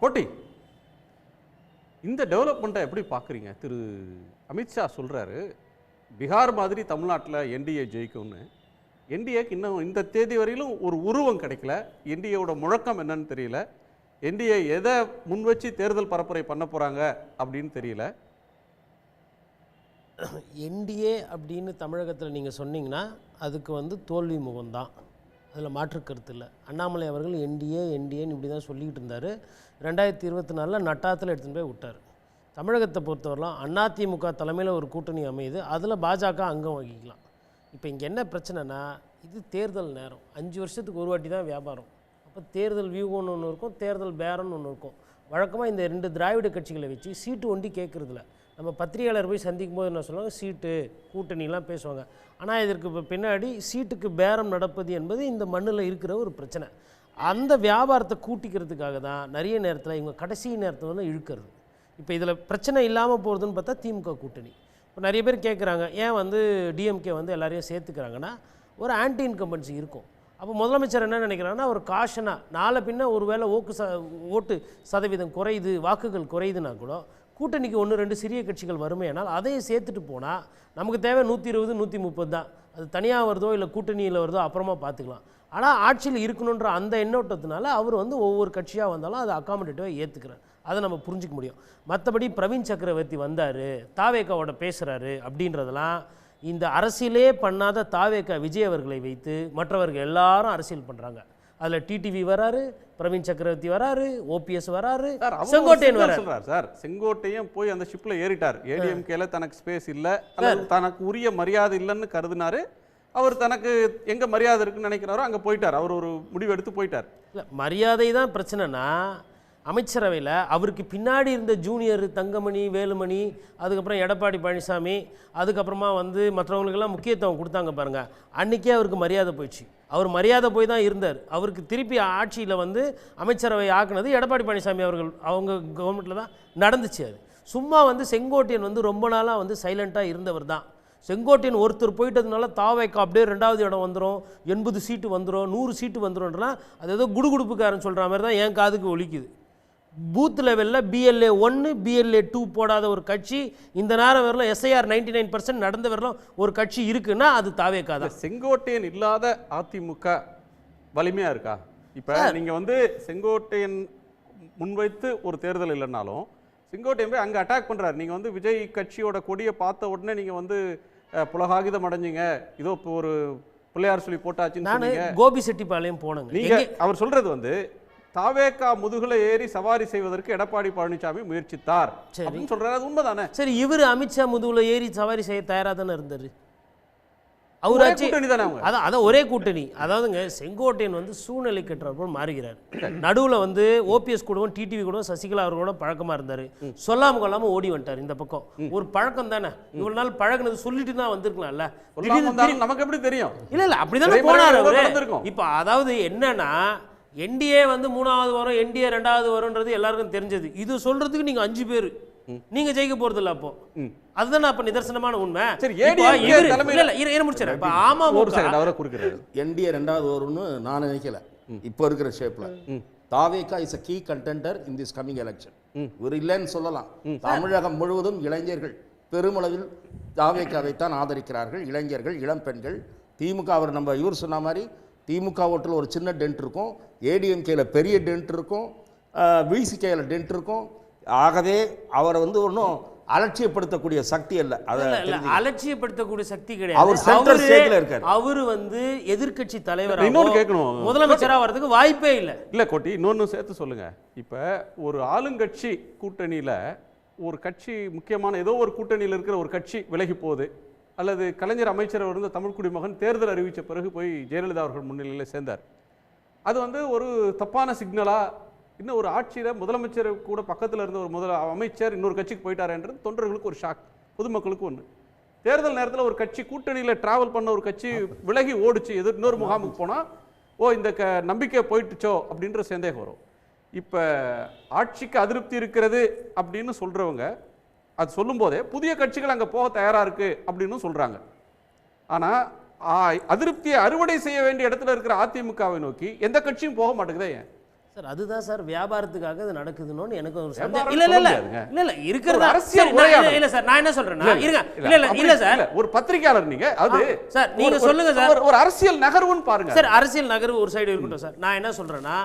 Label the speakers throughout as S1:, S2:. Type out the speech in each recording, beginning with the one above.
S1: கோட்டி இந்த டெவலப்மெண்ட்டை எப்படி பார்க்குறீங்க? திரு. அமித்ஷா சொல்கிறாரு பீகார் மாதிரி தமிழ்நாட்டில் என்டிஏ ஜெயிக்கும்னு. என்டிஏக்கு இன்னும் இந்த தேதி வரையிலும் ஒரு உருவம் கிடைக்கல. என்டிஏவோட முழக்கம் என்னன்னு தெரியல. என்டிஏ எதை முன் வச்சு தேர்தல் பரப்புரை பண்ண போகிறாங்க அப்படின்னு தெரியல.
S2: என்டிஏ அப்படின்னு தமிழகத்தில் நீங்கள் சொன்னீங்கன்னா அதுக்கு வந்து தோல்வி முகம்தான் அதில் மாற்று கருத்து இல்லை. அண்ணாமலை அவர்கள் என்டிஏ என்டிஏன்னு இப்படி தான் சொல்லிக்கிட்டு இருந்தார். ரெண்டாயிரத்தி இருபத்தி நாலில் நட்டாத்தில் எடுத்துன்னு போய் விட்டார். தமிழகத்தை பொறுத்தவரைலாம் அதிமுக தலைமையில் ஒரு கூட்டணி அமையுது. அதில் பாஜக அங்கம் வகிக்கலாம். இப்போ இங்கே என்ன பிரச்சனைனா இது தேர்தல் நேரம். அஞ்சு வருஷத்துக்கு ஒரு வாட்டி தான் வியாபாரம். அப்போ தேர்தல் வியூகம்னு ஒன்று இருக்கும் தேர்தல் பேரம்னு ஒன்று இருக்கும். வழக்கமாக இந்த ரெண்டு திராவிட கட்சிகளை வச்சு சீட்டு ஒண்டி கேட்குறதில்ல நம்ம பத்திரிகையாளர் போய் சந்திக்கும் போது என்ன சொல்லுவாங்க? சீட்டு கூட்டணிலாம் பேசுவாங்க. ஆனால் இதற்கு இப்போ பின்னாடி சீட்டுக்கு பேரம் நடப்பது என்பது இந்த மண்ணில் இருக்கிற ஒரு பிரச்சனை. அந்த வியாபாரத்தை கூட்டிக்கிறதுக்காக தான் நிறைய நேரத்தில் இவங்க கடைசி நேரத்தில் வந்து இழுக்கிறது. இப்போ இதில் பிரச்சனை இல்லாமல் போகிறதுன்னு பார்த்தா திமுக கூட்டணி. இப்போ நிறைய பேர் கேட்குறாங்க ஏன் வந்து டிஎம்கே வந்து எல்லாரையும் சேர்த்துக்கிறாங்கன்னா ஒரு ஆன்டி இன்கம்பன்சி இருக்கும். அப்போ முதலமைச்சர் என்ன நினைக்கிறாங்கன்னா ஒரு காஷனாக நாளை பின்ன ஒரு வேளை ஓக்கு ச ஓட்டு சதவீதம் குறையுது வாக்குகள் குறையுதுன்னா கூட கூட்டணிக்கு ஒன்று ரெண்டு சிறிய கட்சிகள் வறுமையானால் அதையும் சேர்த்துட்டு போனால் நமக்கு தேவை நூற்றி இருபது நூற்றி முப்பது தான். அது தனியாக வருதோ இல்லை கூட்டணியில் வருதோ அப்புறமா பார்த்துக்கலாம் ஆனால் ஆட்சியில் இருக்கணுன்ற அந்த எண்ணோட்டத்தினால அவர் வந்து ஒவ்வொரு கட்சியாக வந்தாலும் அதை அக்காமடேட்டிவாக ஏற்றுக்கிறார் அதை நம்ம புரிஞ்சிக்க முடியும். மற்றபடி பிரவீன் சக்கரவர்த்தி வந்தார் தாவேக்காவோட பேசுகிறாரு அப்படின்றதெல்லாம் இந்த அரசியலே பண்ணாத தாவேக்கா விஜய் அவர்களை வைத்து மற்றவர்கள் எல்லாரும் அரசியல் பண்ணுறாங்க அதில் டிடிவி வராரு பிரவீன் சக்கரவர்த்தி வராரு ஓபிஎஸ் வராரு செங்கோட்டையன்
S1: சொல்றார் சார். செங்கோட்டையன் போய் அந்த ஷிப்ல ஏறிட்டார். ஏடிஎம்கேல தனக்கு ஸ்பேஸ் இல்ல. தனக்கு உரிய மரியாதை இல்லைன்னு கருதினாரு. அவர் தனக்கு எங்க மரியாதை இருக்குன்னு நினைக்கிறாரோ அங்க போயிட்டார். அவர் ஒரு முடிவு எடுத்து போயிட்டார்.
S2: இல்லை மரியாதை தான் பிரச்சனைனா அமைச்சரவையில் அவருக்கு பின்னாடி இருந்த ஜூனியர் தங்கமணி வேலுமணி அதுக்கப்புறம் எடப்பாடி பழனிசாமி அதுக்கப்புறமா வந்து மற்றவங்களுக்கெல்லாம் முக்கியத்துவம் கொடுத்தாங்க பாருங்கள் அன்றைக்கே அவருக்கு மரியாதை போயிடுச்சு. அவர் மரியாதை போய் தான் இருந்தார். அவருக்கு திருப்பி ஆட்சியில் வந்து அமைச்சரவை ஆக்குனது எடப்பாடி பழனிசாமி அவர்கள் அவங்க கவர்மெண்ட்டில் தான் நடந்துச்சு அது. சும்மா வந்து செங்கோட்டையன் வந்து ரொம்ப நாளாக வந்து சைலண்ட்டாக இருந்தவர் தான். செங்கோட்டையன் ஒருத்தர் போயிட்டதுனால தாவைக்கா அப்படியே ரெண்டாவது இடம் வந்துடும் எண்பது சீட்டு வந்துடும் நூறு சீட்டு வந்துடும்ன்றனா அது ஏதோ குடுகுடுப்புக்காரன் சொல்கிற மாதிரி தான் என் காதுக்கு ஒழிக்குது பூத் லெவலில் பிஎல்ஏ ஒன்று பிஎல்ஏ டூ போடாத ஒரு கட்சி இந்த நேரம் வரலாம் எஸ்ஐஆர் நைன்டி நைன் பர்சன்ட் நடந்த வரலாம் ஒரு கட்சி இருக்குன்னா அது தாவேக்கா
S1: இந்த
S2: தான்
S1: செங்கோட்டையன் இல்லாத அதிமுக வலிமையா இருக்கா? இப்ப நீங்க வந்து செங்கோட்டையன் முன்வைத்து ஒரு தேர்தல் இல்லைன்னாலும் செங்கோட்டையன் போய் அங்க அட்டாக் பண்றாரு. நீங்க வந்து விஜய் கட்சியோட கொடியை பார்த்த உடனே நீங்க வந்து புலகாகிதம் அடைஞ்சீங்க இதோ இப்போ ஒரு பிள்ளையார் சொல்லி போட்டாச்சுன்னு
S2: நான்
S1: சொன்னீங்க.
S2: கோபி செட்டிப்பாளையம் போனேங்க.
S1: நீங்க
S2: எங்கே-
S1: அவர் சொல்றது வந்து தாவேக்கா முதுகுல ஏறி சவாரி செய்வதற்கு எடப்பாடி பழனிசாமி முயற்சித்தார். அப்படின்னு சொல்றாரு. அது உண்மைதானே?
S2: சரி இவர் அமித்ஷா முதுகுல ஏறி சவாரி செய்ய தயாராக தானே இருந்தார்? அவராச்சு
S1: தானே
S2: அதான் அதான் ஒரே கூட்டணி. அதாவதுங்க செங்கோட்டையன் வந்து சூழ்நிலை கட்டுற போல் மாறுகிறார். நடுவில் வந்து ஓபிஎஸ் கூடவும் டிடிவி கூடவும் சசிகலா அவர் கூட பழக்கமாக இருந்தார். சொல்லாம கொள்ளாம ஓடி வந்துட்டார் இந்த பக்கம். ஒரு பழக்கம் தானே. இவ்வளவு நாள் பழகுனது சொல்லிட்டு தான் வந்திருக்கலாம்ல.
S1: நமக்கு எப்படி தெரியும்?
S2: இல்ல இல்ல அப்படிதானே
S1: திரைமறைவு
S2: போனார்? இப்போ அதாவது என்னன்னா என்டிஏ வந்து மூணாவது வரும் என்டிஏ ரெண்டாவது வரும்ன்றது எல்லாருக்கும் தெரிஞ்சது. இது சொல்றதுக்கு நீங்க அஞ்சு பேர். நீங்க ஜெயிக்க போறது இல்ல அப்போ. அதுதான் அப்ப நிதர்சனமான உண்மை?
S1: சரி,
S2: முடிச்சிடுறேன். இப்ப
S1: ஒரு அவரை குறுக்கிறாரு
S3: என்டிஏ ரெண்டாவது வரும்னு நான் நினைக்கல. இப்போ இருக்கிற ஷேப்ல TVK is a key contender in this coming election ஒரு இல்லைன்னு சொல்லலாம். தமிழகம் முழுவதும் இளைஞர்கள் பெருமளவில் தாவேக்காவை தான் ஆதரிக்கிறார்கள். இளைஞர்கள் இளம் பெண்கள் திமுக அவர் நம்ம இவர் சொன்ன மாதிரி திமுக ஓட்டில் ஒரு சின்ன டென்ட் இருக்கும். ஏடிஎம்கேல பெரிய டென்ட் இருக்கும். விசிகேல டென்ட் இருக்கும். ஆகவே அவரை வந்து ஒன்றும் அலட்சியப்படுத்தக்கூடிய சக்தி அல்ல.
S2: அலட்சியப்படுத்தக்கூடிய சக்தி
S3: அவர்
S2: கிடையாது அவரு-
S3: stage ல இருக்காரு.
S2: அவரு வந்து எதிர்க்கட்சி தலைவர்
S1: இன்னொன்னு கேட்கணும்.
S2: முதலமைச்சரா வர்றதுக்கு வாய்ப்பே இல்ல.
S1: இல்ல கோட்டி இன்னொன்னு சேர்த்து சொல்லுங்க. இப்ப ஒரு ஆளுங்கட்சி கூட்டணியில ஒரு கட்சி முக்கியமான ஏதோ ஒரு கூட்டணியில் இருக்கிற ஒரு கட்சி விலகி போகுது. அல்லது கலைஞர் அமைச்சர் இருந்த தமிழ் குடிமகன் தேர்தல் அறிவித்த பிறகு போய் ஜெயலலிதா அவர்கள் முன்னிலையில் சேர்ந்தார். அது வந்து ஒரு தப்பான சிக்னலாக இன்னும் ஒரு ஆட்சியில் முதலமைச்சர் கூட பக்கத்தில் இருந்த ஒரு முதல அமைச்சர் இன்னொரு கட்சிக்கு போயிட்டாருன்றது தொண்டர்களுக்கு ஒரு ஷாக் பொதுமக்களுக்கு ஒன்று தேர்தல் நேரத்தில் ஒரு கட்சி கூட்டணியில் டிராவல் பண்ண ஒரு கட்சி விலகி ஓடுச்சு எதிர் இன்னொரு முகாமுக்கு போனால் ஓ இந்த க நம்பிக்கை போயிட்டுச்சோ அப்படின்ற சந்தேகம் வரும். இப்போ ஆட்சிக்கு அதிருப்தி இருக்கிறது அப்படின்னு சொல்கிறவங்க அது சொல்லும்போதே புதிய கட்சிகள் அங்கே போக தயாராக இருக்குது அப்படின்னு சொல்கிறாங்க ஆனால் அதிருப்தியை அறுவடை செய்ய வேண்டிய இடத்துல இருக்கிற அதிமுகவை நோக்கி எந்த கட்சியும் போக மாட்டேங்குதே ஏன்?
S2: சார் அதுதான் சார் வியாபாரத்துக்காக இது நடக்குதுன்னு எனக்கு ஒரு சந்தேகம். இல்ல இல்ல இல்ல. இல்ல இருக்கிறதா
S1: அரசியல்
S2: இல்ல, சார் நான் என்ன சொல்றேன்னா இருங்க. இல்ல இல்ல இல்ல சார்.
S1: ஒரு பத்திரிக்கையாளர் நீங்க அது
S2: சார், நீங்க சொல்லுங்க சார்.
S1: ஒரு- ஒரு அரசியல் நகர்வுன்னு பாருங்க.
S2: சார் அரசியல் நகர்வு ஒரு சைடு இருக்கட்டும் சார். நான் என்ன சொல்றேன்னா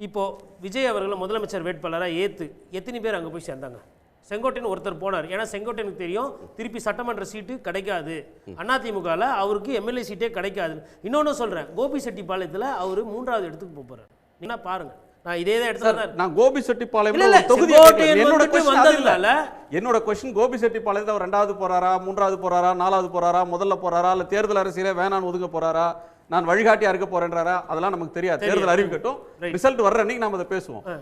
S2: இப்போ விஜய் அவர்களை முதலமைச்சர் வேட்பாளராக ஏத்து எத்தனை பேர் அங்க போய் சேர்ந்தாங்க? செங்கோட்டையன் ஒருத்தர் போனார். ஏன்னா செங்கோட்டையனுக்கு தெரியும். திருப்பி சட்டமன்ற சீட்டு கிடைக்காது. அதிமுகவில் அவருக்கு எம்எல்ஏ சீட்டே கிடைக்காது. இன்னொன்னு சொல்றேன். கோபி செட்டிப்பாளையத்தில் அவர் மூன்றாவது இடத்துக்கு போப் போறாரு. நீங்க பாருங்க. நான் இதே தான் தான்
S1: நான் கோபி செட்டிப்பாளையம் தொகுதி என்னோட.
S2: வந்ததுனால-
S1: என்னோட கொஸ்டின் கோபி செட்டிப்பாளையத்தில் அவர் ரெண்டாவது போறாரா மூன்றாவது போறாரா நாலாவது போறாரா முதல்ல போறாரா இல்ல தேர்தல் அரசியலே வேணான்னு ஒதுங்க போறாரா நான் வழிகாட்டியா இருக்க போறேன்றாரா அதெல்லாம் நமக்கு தெரியாது. தேர்தல் அறிவிக்கட்டும். ரிசல்ட் வர்ற அன்னைக்கு நாம அதை பேசுவோம்.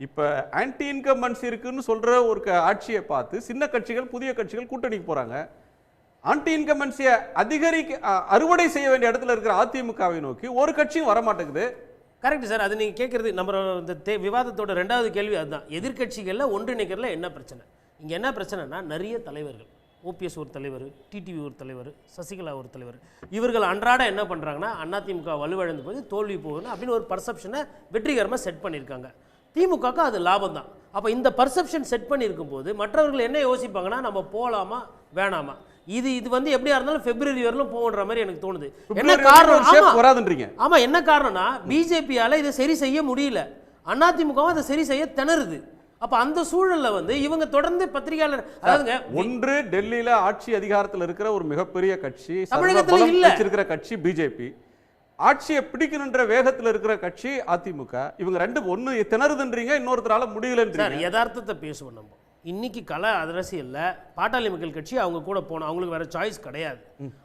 S1: இப்போ ஆன்டி இன்கம்பன்ஸ் இருக்குன்னு சொல்கிற ஒரு க- ஆட்சியை பார்த்து சின்ன கட்சிகள் புதிய கட்சிகள் கூட்டணிக்கு போகிறாங்க ஆன்டி இன்கம்பன்சியை அதிகரிக்க அறுவடை செய்ய வேண்டிய இடத்துல இருக்கிற அதிமுகவை நோக்கி ஒரு கட்சியும் வர மாட்டேங்குது
S2: கரெக்ட் சார் அது நீங்கள் கேட்குறது நம்ம இந்த தே விவாதத்தோட ரெண்டாவது கேள்வி அதுதான். எதிர்க்கட்சிகளில் ஒன்றிணைக்கிறதுல என்ன பிரச்சனை? இங்கே என்ன பிரச்சனைனா நிறைய தலைவர்கள். ஓபிஎஸ் ஒரு தலைவர் டிடிவி ஒரு தலைவர் சசிகலா ஒரு தலைவர். இவர்கள் அன்றாட என்ன பண்ணுறாங்கன்னா அதிமுக வலுவிழந்து போது தோல்வி போகுதுன்னு அப்படின்னு ஒரு பர்செப்ஷனை வெற்றிகரமாக செட் பண்ணியிருக்காங்க. திமுகக்கு அது லாபம் தான் அப்போ இந்த பர்செப்ஷன் செட் பண்ணியிருக்கும் போது மற்றவர்கள் என்ன யோசிப்பாங்கன்னா நம்ம போகலாமா வேணாமா? இது இது வந்து எப்படியா இருந்தாலும் பிப்ரவரி வரலும் போகுன்ற மாதிரி எனக்கு தோணுது. என்ன காரணம்.
S1: வராதுன்றீங்க.
S2: ஆமா என்ன காரணம்னா பிஜேபியால இதை சரி செய்ய முடியல. அதிமுகவும் அதை சரி செய்ய திணறுது. அப்ப அந்த சூழல்ல வந்து இவங்க தொடர்ந்து பத்திரிகையாளர் அதாவதுங்க
S1: ஒன்று டெல்லியில ஆட்சி அதிகாரத்தில் இருக்கிற ஒரு மிகப்பெரிய கட்சி
S2: தமிழகத்துல இல்ல.
S1: வச்சிருக்கிற கட்சி பிஜேபி. ஆட்சியை பிடிக்கணுன்ற வேகத்துல இருக்கிற கட்சி அதிமுக. இவங்க ரெண்டு ஒண்ணு திணறுதுன்றீங்க இன்னொருத்தரால முடியலன்றீங்க.
S2: யதார்த்தத்தை பேசுவோம் நம்ம. இன்னைக்கு கல அரசியல்ல பாட்டாளி மக்கள் கட்சி அவங்க கூட போனோம் அவங்களுக்கு வேற சாய்ஸ் கிடையாது.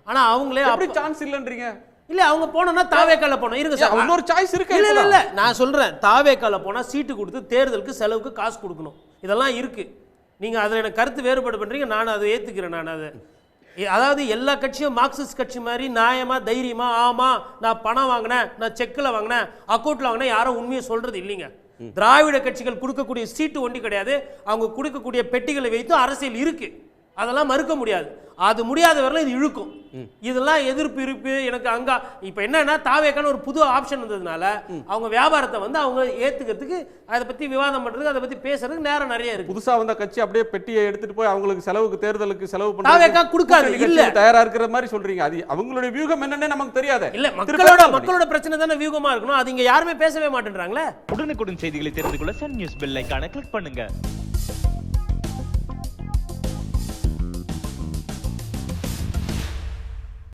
S2: ஆனா அவங்களே
S1: எப்படி
S2: அப்ப-
S1: சான்ஸ் இல்லன்றீங்க?
S2: இல்ல அவங்க போனோம்னா தாவேக்கால போனோம். இருங்க சார்
S1: இன்னொரு சாய்ஸ் இருக்கு
S2: இல்ல இல்ல இல்ல நான் சொல்றேன். தாவேக்கால போனா சீட்டு கொடுத்து தேர்தலுக்கு செலவுக்கு காசு கொடுக்கணும். இதெல்லாம் இருக்கு. நீங்க அதுல எனக்கு கருத்து வேறுபாடு பண்றீங்க நான் அதை ஏத்துக்கிறேன் நான் அதை. அதாவது எல்லா கட்சியும் மார்க்சிஸ்ட் கட்சி மாதிரி நியாயமா தைரியமா ஆமா நான் பணம் வாங்கினேன் நான் செக்கில் வாங்கினேன் அக்கௌண்ட்ல வாங்கினேன் யாரும் உண்மையை சொல்றது இல்லைங்க. திராவிட கட்சிகள் கொடுக்கக்கூடிய சீட்டு ஒண்டி கிடையாது. அவங்க கொடுக்கக்கூடிய பெட்டிகளை வைத்து அரசியல் இருக்கு. அதெல்லாம் மறுக்க முடியாது. அது முடியாத வரல இது இழுக்கும். இதெல்லாம் எதிர்ப்பு இருக்கு எனக்கு அங்க இப்ப என்னன்னா தாவேக்கான ஒரு புது ஆப்ஷன் வந்ததுனால அவங்க வியாபாரத்தை வந்து அவங்க ஏத்துக்கிறதுக்கு அதை பத்தி விவாதம் பண்றதுக்கு அதை பத்தி பேசுறதுக்கு நேரம் நிறைய இருக்கு.
S1: புதுசா வந்த கட்சி அப்படியே பெட்டியை எடுத்துட்டு போய் அவங்களுக்கு செலவுக்கு தேர்தலுக்கு செலவு
S2: தாவேக்கா கொடுக்காது, இல்ல.
S1: தயாரா இருக்கிற மாதிரி சொல்றீங்க. அது அவங்களுடைய வியூகம் என்னன்னே நமக்கு தெரியாது.
S2: இல்ல மக்களோட மக்களோட பிரச்சனை தானே வியூகமா இருக்கணும். அது இங்க யாருமே பேசவே மாட்டேன்றாங்களே?
S4: உடனுக்குடன் செய்திகளை தெரிந்து கொள்ள சன் நியூஸ் பெல் ஐகானை கிளிக் பண்ணுங்க.